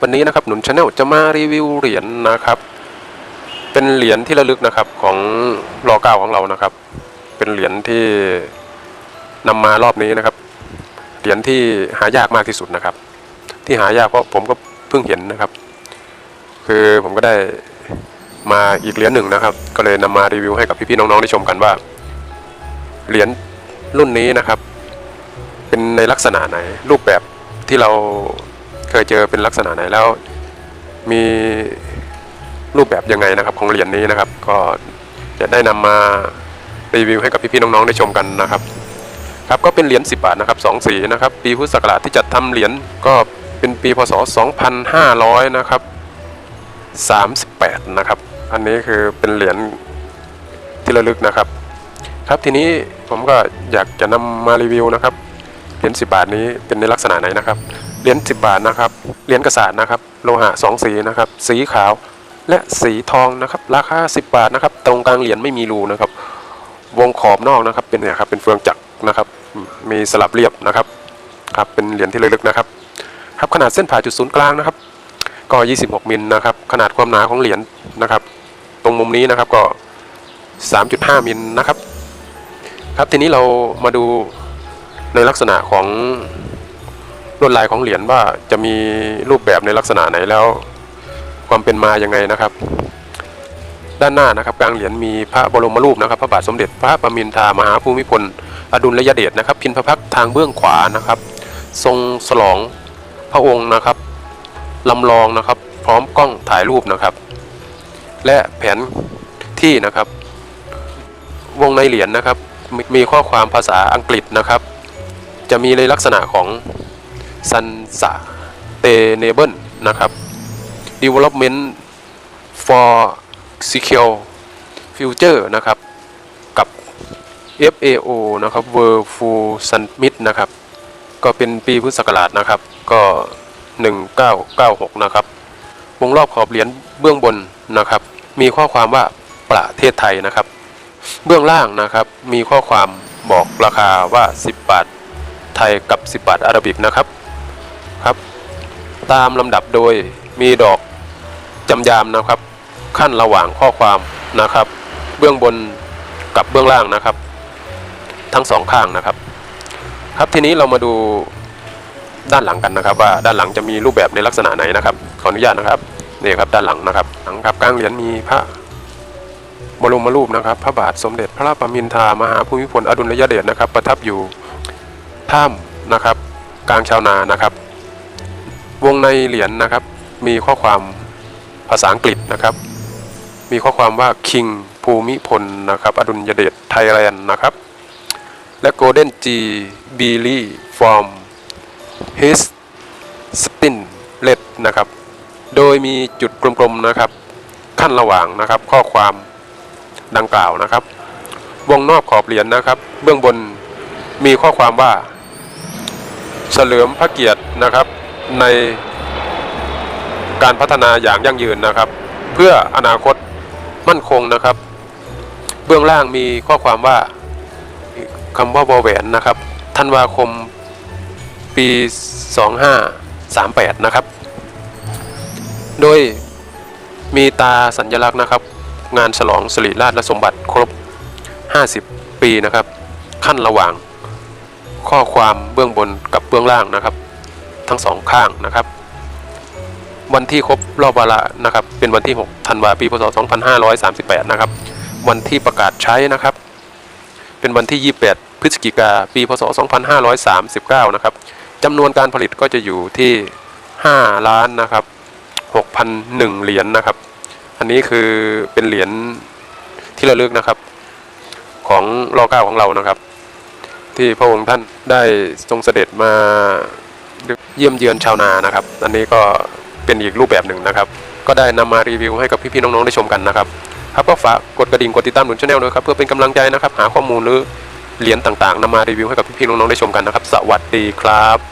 วันนี้นะครับหนุนชาแนลจะมารีวิวเหรียญนะครับ เป็นเหรียญที่ระลึกนะครับของรอเก้าของเรานะครับ เป็นเหรียญที่นำมารอบนี้นะครับ เหรียญที่หายากมากที่สุดนะครับ ที่หายากเพราะผมก็เพิ่งเห็นนะครับ คือผมก็ได้มาอีกเหรียญหนึ่งนะครับ ก็เลยนำมารีวิวให้กับพี่ๆน้องๆได้ชมกันว่า เหรียญรุ่นนี้นะครับ เป็นในลักษณะไหนรูปแบบที่เรา เคยเจอเป็นลักษณะไหนแล้ว มีรูปแบบยังไงนะครับของเหรียญนี้นะครับ ก็จะได้นำมารีวิวให้กับพี่ๆน้องๆได้ชมกันนะครับ ครับก็เป็นเหรียญ10 บาทนะครับสองสีนะครับ ปีพุทธศักราชที่จัดทำเหรียญก็เป็นปีพศ 2500 นะครับ 38 นะครับ อันนี้คือเป็นเหรียญที่ระลึกนะครับ ครับทีนี้ผมก็อยากจะนำมารีวิวนะครับเหรียญ10 บาทนี้เป็นในลักษณะไหนนะครับ เหรียญ10 บาทนะครับ เหรียญกระสานนะครับ โลหะสองสีนะครับ สีขาวและสีทองนะครับ ราคา 10 บาทนะครับ ตรงกลางเหรียญไม่มีรูนะครับ วงขอบนอกนะครับ เป็นเนี่ยครับ เป็นเฟืองจักรนะครับ มีสลับเรียบนะครับ ครับ เป็นเหรียญที่ลึกๆนะครับ ครับ ขนาดเส้นผ่าจุดศูนย์กลางนะครับ ก็ 26 มิลนะครับ ขนาดความหนาของเหรียญนะครับ ตรงมุมนี้นะครับ ก็ 3.5 มิลนะครับ ครับ ทีนี้เรามาดูในลักษณะของ ลวดลายของเหรียญว่าจะมีรูปแบบในลักษณะไหนแล้ว ความเป็นมายังไงนะครับ ด้านหน้านะครับกลางเหรียญมีพระบรมรูปนะครับ พระบาทสมเด็จพระประมินทรามหาภูมิพลอดุลยเดชนะครับ พินพระพักทางเบื้องขวานะครับ ทรงฉลองพระองค์นะครับลำลองนะครับ พร้อมกล้องถ่ายรูปนะครับ และแผนที่นะครับ วงในเหรียญนะครับ มีข้อความภาษาอังกฤษนะครับ จะมีในลักษณะของ Sun s a t a n a b l e นะครับ Development for Secure Future นะครับ กับ FAO นะครับ World Food Summit นะครับ ก็เป็นปีพุทธศักราชนะครับ ก็ 1996 นะครับ วงรอบขอบเหรียญเบื้องบนนะครับ มีข้อความว่าประเทศไทยนะครับ เบื้องล่างนะครับ มีข้อความบอกราคาว่า 10 บาทไทยกับ 10 บาทอาราบิกนะครับ ตามลำดับโดยมีดอกจำยามนะครับ ขั้นระหว่างข้อความนะครับ เบื้องบนกับเบื้องล่างนะครับ ทั้งสองข้างนะครับ ครับทีนี้เรามาดูด้านหลังกันนะครับ ว่าด้านหลังจะมีรูปแบบในลักษณะไหนนะครับ ขออนุญาตนะครับนี่ครับด้านหลังนะครับหลังครับกลางเหรียญมีพระบรมรูปนะครับ พระบาทสมเด็จพระปรมินทามหาภูมิพลอดุลยเดชนะครับ ประทับอยู่ถ้ำนะครับ กลางชาวนานะครับ วงในเหรียญนะครับ มีข้อความภาษาอังกฤษนะครับ มีข้อความว่า King ภูมิพลนะครับอดุลยเดชไทยแลนด์นะครับ และ Golden G b i l l y from his spin red นะครับ โดยมีจุดกลมๆนะครับ ขั้นระหว่างนะครับ ข้อความดังกล่าวนะครับ วงนอกขอบเหรียญนะครับ เบื้องบนมีข้อความว่า เฉลิมพระเกียรตินะครับ ในการพัฒนาอย่างยั่งยืนนะครับ เพื่ออนาคตมั่นคงนะครับ เบื้องล่างมีข้อความว่าคำว่าวอแหวนนะครับธันวาคมปี 2538 นะครับ โดยมีตาสัญลักษณ์นะครับ งานฉลองสิริราชสมบัติครบ 50 ปีนะครับ ขั้นระหว่างข้อความเบื้องบนกับเบื้องล่างนะครับ ทั้งสองข้างนะครับ วันที่ครบรอบวาระนะครับ เป็นวันที่6ธันวาปีพศ 2538 นะครับ วันที่ประกาศใช้นะครับ เป็นวันที่ 28 พฤศจิกาปีพศ 2539 นะครับจำนวนการผลิตก็จะอยู่ที่ 5 ล้านนะครับ6,001 เหรียญนะครับ อันนี้คือเป็นเหรียญที่ระลึกนะครับ ของรอเก้าของเรานะครับ ที่พระองค์ท่านได้ทรงเสด็จมา เยี่ยมเยือนชาวนานะครับ อันนี้ก็เป็นอีกรูปแบบหนึ่งนะครับ ก็ได้นำมารีวิวให้กับพี่ๆน้องๆได้ชมกันนะครับ ครับก็ฝากกดกระดิ่งกดติดตามหนุนช anel ด้วยครับเพื่อเป็นกำลังใจนะครับ หาข้อมูลหรือเหรียญต่างๆนำมารีวิวให้กับพี่ๆน้องๆได้ชมกันนะครับ สวัสดีครับ